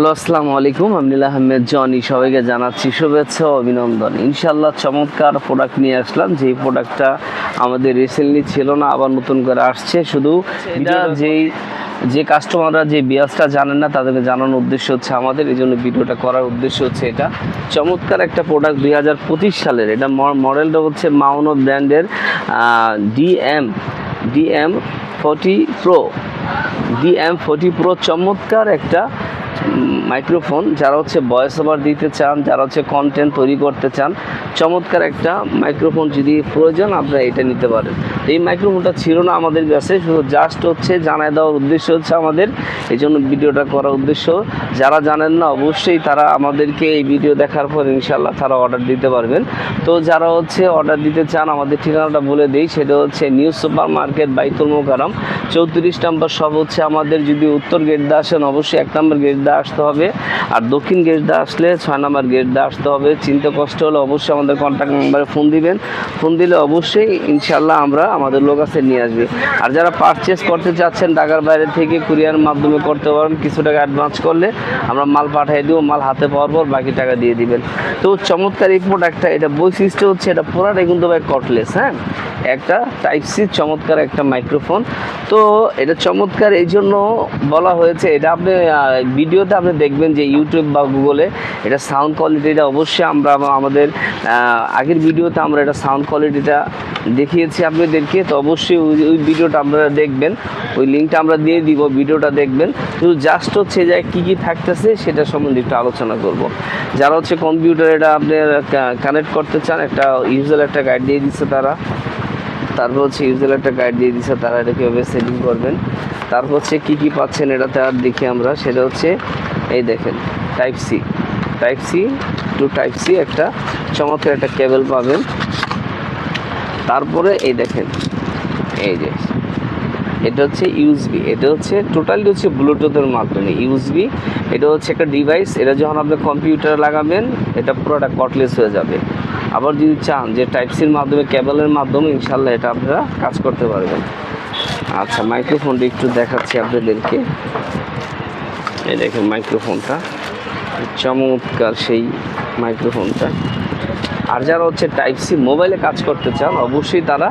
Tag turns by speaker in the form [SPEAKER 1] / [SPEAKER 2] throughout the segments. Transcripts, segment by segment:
[SPEAKER 1] Hello আসসালামু আলাইকুম। আমিনুল আহমেদ জনি। সবাইকে জানাচ্ছি শুভেচ্ছা অভিনন্দন। ইনশাল্লাহ চমৎকার প্রোডাক্ট নিয়ে আসলাম। যেই প্রোডাক্টটা আমাদের রিসেন্টলি ছিল না আবার নতুন করে আসছে। শুধু এটা যেই যে কাস্টমাররা যে বিয়াসটা জানেন না তাদেরকে জানানোর উদ্দেশ্য হচ্ছে আমাদের। এই জন্য ভিডিওটা করার উদ্দেশ্য হচ্ছে এটা। চমৎকার একটা প্রোডাক্ট দুই হাজার পঁচিশ সালের। এটা মডেলটা হচ্ছে মাউনো ব্র্যান্ডের DM DM forty pro DM forty pro চমৎকার একটা মাইক্রোফোন, যারা হচ্ছে ভয়েস ওভার দিতে চান, যারা হচ্ছে কন্টেন্ট তৈরি করতে চান, চমৎকার একটা মাইক্রোফোন যদি প্রয়োজন, আপনারা এটা নিতে পারেন। এই মাইক্রোফোনটা ছিল না আমাদের কাছে, শুধু জাস্ট হচ্ছে জানায় দেওয়ার উদ্দেশ্য হচ্ছে আমাদের। এই জন্য ভিডিওটা করার উদ্দেশ্য, যারা জানেন না অবশ্যই তারা আমাদেরকে এই ভিডিও দেখার পর ইনশাল্লাহ তারা অর্ডার দিতে পারবেন। তো যারা হচ্ছে অর্ডার দিতে চান, আমাদের ঠিকানাটা বলে দিই, সেটা হচ্ছে নিউ সুপার মার্কেট বাইতুল মোকারম চৌত্রিশ নম্বর সব হচ্ছে আমাদের যদি উত্তর গেট দিয়ে আসেন, অবশ্যই এক নম্বর গেট দিয়ে আসতে হবে। আর দক্ষিণ গেট আসলে ছয় নম্বর গেট দিয়ে আসতে হবে। চিনতে কষ্ট হলে অবশ্যই আমাদের কন্ট্যাক্ট নাম্বারে ফোন দিবেন। ফোন দিলে অবশ্যই ইনশাল্লাহ আমরা আমাদের লোক আছে নিয়ে আসবে। আর যারা পারচেস করতে চাচ্ছেন ঢাকার বাইরে থেকে কুরিয়ার মাধ্যমে করতে পারেন, কিছু টাকা অ্যাডভান্স করলে আমরা মাল পাঠিয়ে দিব, মাল হাতে পাওয়ার পর বাকি টাকা দিয়ে দিবেন। তো চমৎকার এই প্রোডাক্টটা এটা বৈশিষ্ট্য হচ্ছে এটা পুরাটাই কিন্তু ভাই কটলেস হ্যাঁ? একটা টাইপ সি চমৎকার একটা মাইক্রোফোন তো এটা চমৎকার এই জন্য বলা হয়েছে, এটা আপনি ভিডিওতে আপনি দেখবেন যে ইউটিউব বা গুগলে এটা সাউন্ড কোয়ালিটিটা অবশ্যই আমরা আমা- আমাদের আগের ভিডিওতে আমরা এটা সাউন্ড কোয়ালিটিটা দেখিয়েছি আপনাদেরকে, তো অবশ্যই ওই ভিডিওটা আপনারা দেখবেন, ওই লিঙ্কটা আমরা দিয়ে দিব ভিডিওটা দেখবেন। শুধু জাস্ট হচ্ছে যে কী কী থাকতেছে সেটা সম্বন্ধে একটু আলোচনা করব। যারা হচ্ছে কম্পিউটার এটা আপনি কানেক্ট করতে চান, একটা ইউজার একটা গাইড দিয়ে দিচ্ছে তারা। তারপর হচ্ছে ইউজার একটা গাইড দিয়ে দিচ্ছে তারা এটা কীভাবে সেটিং করবেন। তারপর হচ্ছে কী কী পাচ্ছেন এটাতে আর দেখি আমরা, সেটা হচ্ছে এই দেখেন type C type C to type C একটা চমৎকার একটা কেবল পাবেন। তারপরে এই দেখেন, এই যে, এটা হচ্ছে ইউএসবি এটা হচ্ছে টোটালি হচ্ছে ব্লুটুথের মাধ্যমে। ইউএসবি এটা হচ্ছে একটা ডিভাইস এটা যখন আপনি কম্পিউটারে লাগাবেন, এটা পুরোটা কটলেস হয়ে যাবে। আবার যদি চান যে টাইপ সির মাধ্যমে কেবলের মাধ্যমে ইনশাল্লাহ এটা আপনারা কাজ করতে পারবেন। আচ্ছা মাইক্রোফোনটা একটু দেখাচ্ছি আপনাদেরকে। এই দেখেন মাইক্রোফোনটা চমৎকার সেই মাইক্রোফোনটা আর যারা হচ্ছে টাইপ সি মোবাইলে কাজ করতে চান, অবশ্যই তারা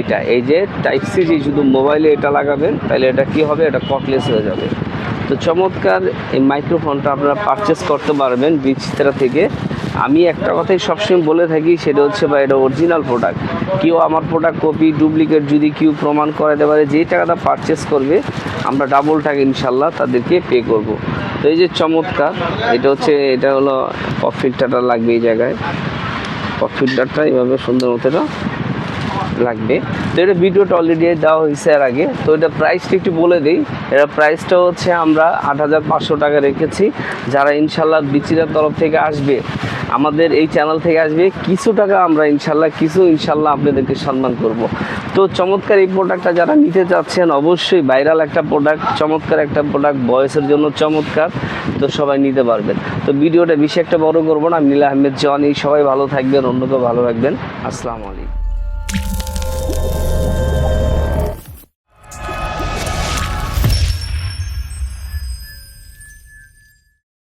[SPEAKER 1] এটা, এই যে টাইপ সি যে শুধু মোবাইলে এটা লাগাবেন, তাহলে এটা কি হবে? এটা কটলেস হয়ে যাবে। তো চমৎকার এই মাইক্রোফোনটা আপনারা পারচেস করতে পারবেন বিচিত্রা থেকে। আমি একটা কথাই সবসময় বলে থাকি, সেটা হচ্ছে বা এটা অরিজিনাল প্রোডাক্ট কেউ আমার প্রোডাক্ট কপি ডুপ্লিকেট যদি কেউ প্রমাণ করাতে পারে যেই টাকাটা পারচেস করবে, আমরা ডাবল টাকা ইনশাল্লাহ তাদেরকে পে করব। তো এই যে চমৎকার, এটা হচ্ছে, এটা হলো পপ ফিল্টারটা লাগবে এই জায়গায়। পপ ফিল্টারটা এইভাবে সুন্দর মতো এটা লাগবে। তো এটা ভিডিওটা অলরেডি দেওয়া হয়েছে এর আগে। তো এটা প্রাইসটা একটু বলে দিই। এটা প্রাইসটা হচ্ছে আমরা আট হাজার পাঁচশো টাকা রেখেছি। যারা ইনশাল্লাহ বিচিরার তরফ থেকে আসবে, আমাদের এই চ্যানেল থেকে আসবে, কিছু টাকা আমরা ইনশাল্লাহ কিছু ইনশাল্লাহ আপনাদেরকে সম্মান করব। তো চমৎকার এই প্রোডাক্টটা যারা নিতে চাচ্ছেন, অবশ্যই ভাইরাল একটা প্রোডাক্ট চমৎকার একটা প্রোডাক্ট বয়সের জন্য চমৎকার, তো সবাই নিতে পারবেন। তো ভিডিওটা বেশি একটা বড় করব না। নীলা আহমেদ, জনি, সবাই ভালো থাকবেন, অন্যকেও ভালো রাখবেন। আসসালামু আলাইকুম।